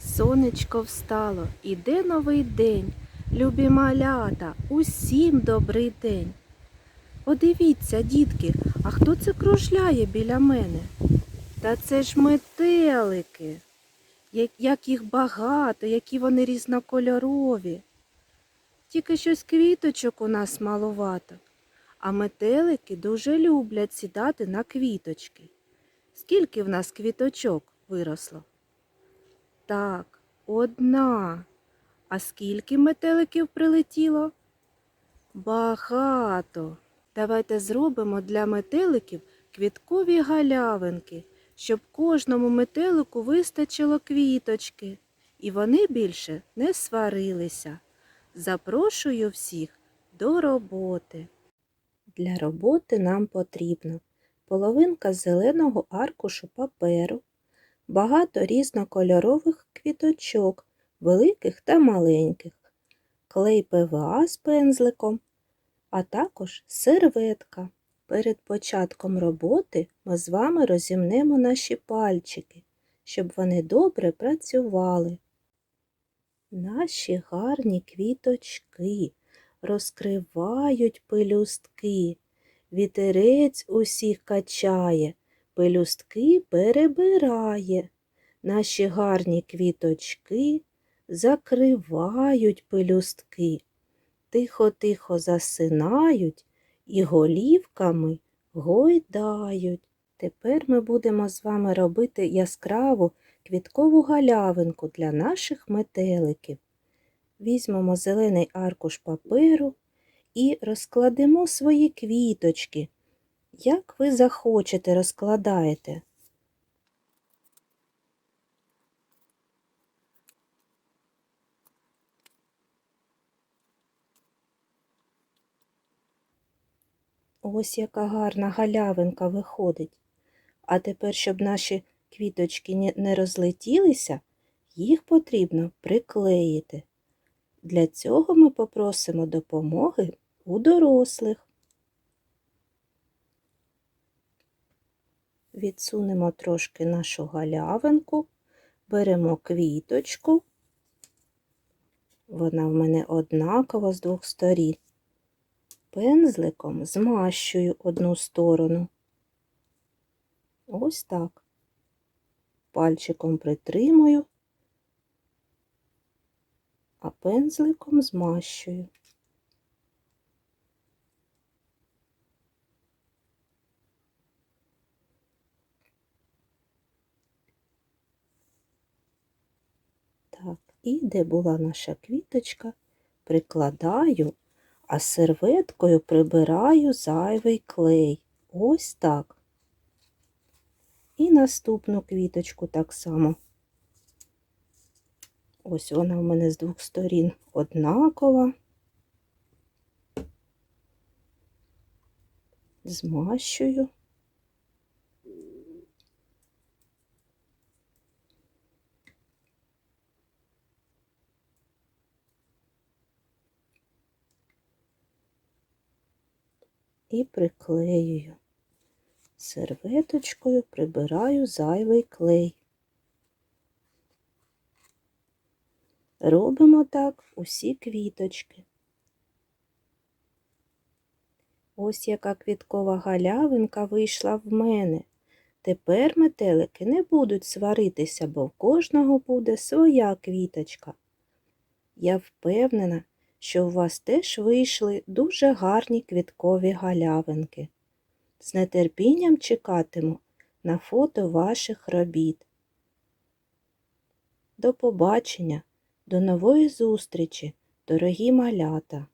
Сонечко встало, іде новий день. Любі малята, усім добрий день. Подивіться, дітки, а хто це кружляє біля мене? Та це ж метелики. Як, їх багато, які вони різнокольорові. Тільки щось квіточок у нас малувато, а метелики дуже люблять сідати на квіточки. Скільки в нас квіточок виросло? Так, одна. А скільки метеликів прилетіло? Багато. Давайте зробимо для метеликів квіткові галявинки, щоб кожному метелику вистачило квіточки, і вони більше не сварилися. Запрошую всіх до роботи. Для роботи нам потрібно половинка зеленого аркушу паперу, багато різнокольорових квіточок, великих та маленьких, клей ПВА з пензликом, а також серветка. Перед початком роботи ми з вами розімнемо наші пальчики, щоб вони добре працювали. Наші гарні квіточки розкривають пелюстки, вітерець усіх качає, пелюстки перебирає. Наші гарні квіточки закривають пелюстки, тихо-тихо засинають і голівками гойдають. Тепер ми будемо з вами робити яскраву квіткову галявинку для наших метеликів. Візьмемо зелений аркуш паперу і розкладемо свої квіточки. Як ви захочете, розкладаєте. Ось яка гарна галявинка виходить. А тепер, щоб наші квіточки не- розлетілися, їх потрібно приклеїти. Для цього ми попросимо допомоги у дорослих. Відсунемо трошки нашу галявинку, беремо квіточку. Вона в мене однакова з двох сторін. Пензликом змащую одну сторону. Ось так. Пальчиком притримую, а пензликом змащую. Так, і де була наша квіточка, прикладаю, а серветкою прибираю зайвий клей. Ось так. І наступну квіточку так само. Ось вона в мене з двох сторін однакова. Змащую. І приклеюю. Серветочкою прибираю зайвий клей. Робимо так усі квіточки. Ось яка квіткова галявинка вийшла в мене. Тепер метелики не будуть сваритися, бо в кожного буде своя квіточка. Я впевнена, що у вас теж вийшли дуже гарні квіткові галявинки. З нетерпінням чекатиму на фото ваших робіт. До побачення, до нової зустрічі, дорогі малята!